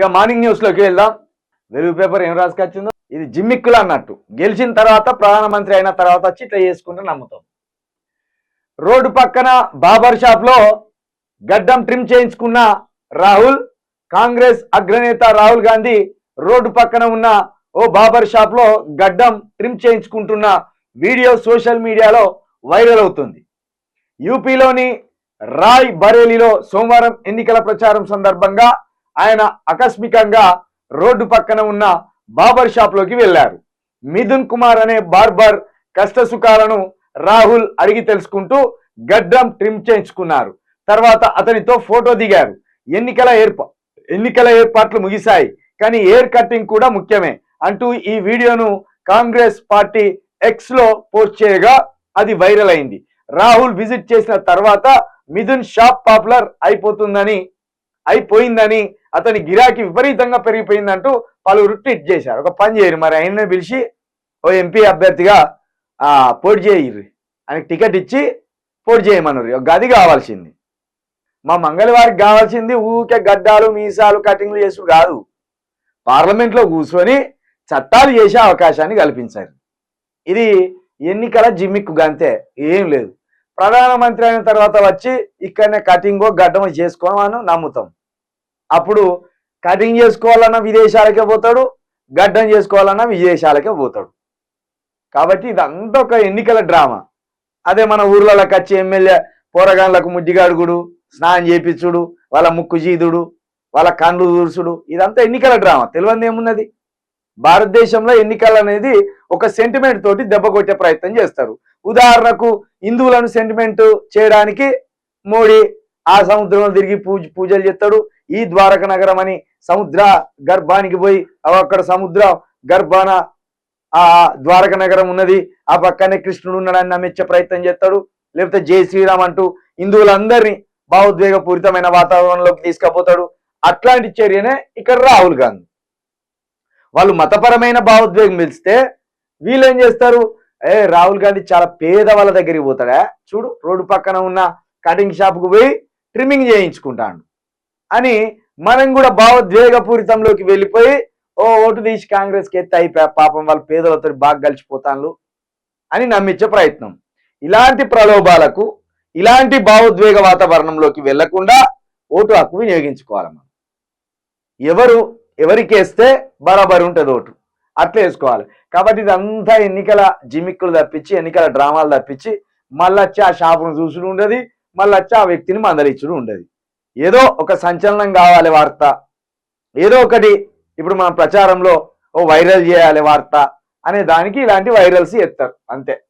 ఇక మార్నింగ్ న్యూస్లోకి వెళ్దాం. వెలుగు పేపర్ ఏం రాసుకొచ్చిందో? ఇది జిమ్మిక్కులు అన్నట్టు. గెలిచిన తర్వాత ప్రధానమంత్రి అయిన తర్వాత వచ్చి ఇట్లా చేసుకుంటే నమ్ముతాం. రోడ్డు పక్కన బాబర్ షాప్లో గడ్డం ట్రిమ్ చేయించుకున్న రాహుల్ కాంగ్రెస్ అగ్రనేత రాహుల్ గాంధీ రోడ్డు పక్కన ఉన్న ఓ బాబర్ షాప్లో గడ్డం ట్రిమ్ చేయించుకుంటున్న వీడియో సోషల్ మీడియాలో వైరల్ అవుతుంది. యూపీలోని రాయ్ బరేలీలో సోమవారం ఎన్నికల ప్రచారం సందర్భంగా ఆయన ఆకస్మికంగా రోడ్డు పక్కన ఉన్న బాబర్ షాప్లోకి వెళ్ళారు మిథున్ కుమార్ అనే బార్బర్ కష్ట సుఖాలను రాహుల్ అడిగి తెలుసుకుంటూ గడ్డం ట్రిమ్ చేయించుకున్నారు. తర్వాత అతనితో ఫోటో దిగారు. ఎన్నికల ఏర్పా ఎన్నికల ఏర్పాట్లు ముగిశాయి. కానీ ఎయిర్ కటింగ్ కూడా ముఖ్యమే అంటూ ఈ వీడియోను కాంగ్రెస్ పార్టీ ఎక్స్లో పోస్ట్ చేయగా అది వైరల్ అయింది. రాహుల్ విజిట్ చేసిన తర్వాత మిథున్ షాప్ పాపులర్ అయిపోతుందని అయిపోయిందని అతని గిరాకీ విపరీతంగా పెరిగిపోయిందంటూ పలువురు ట్వీట్ చేశారు. ఒక పని చేయరు మరి ఆయన్ని పిలిచి ఓ ఎంపీ అభ్యర్థిగా పోటీ చేయరు. ఆయనకి టికెట్ ఇచ్చి పోటీ చేయమన్నారు. ఒక గది కావాల్సింది. మా మంగళవారికి కావాల్సింది ఊకే గడ్డాలు మీసాలు కటింగ్లు చేసుడు కాదు. పార్లమెంట్లో కూర్చొని చట్టాలు చేసే అవకాశాన్ని కల్పించారు. ఇది ఎన్నికల జిమ్మిక్కు అంతే ఏం లేదు. ప్రధానమంత్రి అయిన తర్వాత వచ్చి ఇక్కడనే కటింగో గడ్డమో చేసుకోమని నమ్ముతాం. అప్పుడు కటింగ్ చేసుకోవాలన్నా విదేశాలకే పోతాడు గడ్డం చేసుకోవాలన్నా విదేశాలకే పోతాడు. కాబట్టి ఇదంతా ఒక ఎన్నికల డ్రామా. అదే మన ఊర్లలోకి వచ్చి ఎమ్మెల్యే పోరగాళ్ళకు ముడ్డిగాడుగుడు స్నానం చేపించుడు వాళ్ళ ముక్కు జీదుడు వాళ్ళ కండ్లు దూర్చుడు ఇదంతా ఎన్నికల డ్రామా. తెలియంది ఏమున్నది? భారతదేశంలో ఎన్నికలు అనేది ఒక సెంటిమెంట్ తోటి దెబ్బ కొట్టే ప్రయత్నం చేస్తారు. ఉదాహరణకు హిందువులను సెంటిమెంట్ చేయడానికి మోడీ ఆ సముద్రంలో తిరిగి పూజ పూజలు చేస్తాడు ఈ ద్వారక నగరం అని సముద్ర గర్భానికి పోయి అక్కడ సముద్ర గర్భాన ఆ ద్వారక నగరం ఉన్నది. ఆ పక్కనే కృష్ణుడు ఉన్నాడని నమ్మించే ప్రయత్నం చేస్తాడు. లేకపోతే జై శ్రీరామ్ అంటూ హిందువులందరినీ భావోద్వేగపూరితమైన వాతావరణంలోకి తీసుకుపోతాడు. అట్లాంటి చర్యనే ఇక్కడ రాహుల్ గాంధీ. వాళ్ళు మతపరమైన భావోద్వేగం పిలిస్తే వీళ్ళు ఏం చేస్తారు? ఏ రాహుల్ గాంధీ చాలా పేద వాళ్ళ దగ్గరికి పోతాడా? చూడు రోడ్డు పక్కన ఉన్న కటింగ్ షాప్కు పోయి ట్రిమ్మింగ్ చేయించుకుంటాడు. అని మనం కూడా భావోద్వేగపూరితంలోకి వెళ్ళిపోయి ఓ ఓటు తీసి కాంగ్రెస్కి ఎత్తి అయిపోయా పాపం వాళ్ళ పేదలతో బాగా కలిసిపోతాను అని నమ్మించే ప్రయత్నం. ఇలాంటి ప్రలోభాలకు ఇలాంటి భావోద్వేగ వాతావరణంలోకి వెళ్ళకుండా ఓటు హక్కు వినియోగించుకోవాలి మనం. ఎవరు ఎవరికి వేస్తే బరాబరి ఉంటుంది ఓటు. అట్లా వేసుకోవాలి. కాబట్టి ఇదంతా ఎన్నికల జిమిక్కులు తప్పించి ఎన్నికల డ్రామాలు తప్పించి మళ్ళీ వచ్చి ఆ షాపును చూసుడు ఉండదు మళ్ళీ వచ్చి ఆ వ్యక్తిని మందలిచ్చుడు ఉండదు. ఏదో ఒక సంచలనం కావాలి వార్త. ఏదో ఒకటి ఇప్పుడు మన ప్రచారంలో ఓ వైరల్ చేయాలి వార్త అనే దానికి ఇలాంటి వైరల్స్ ఎత్తారు. అంతే.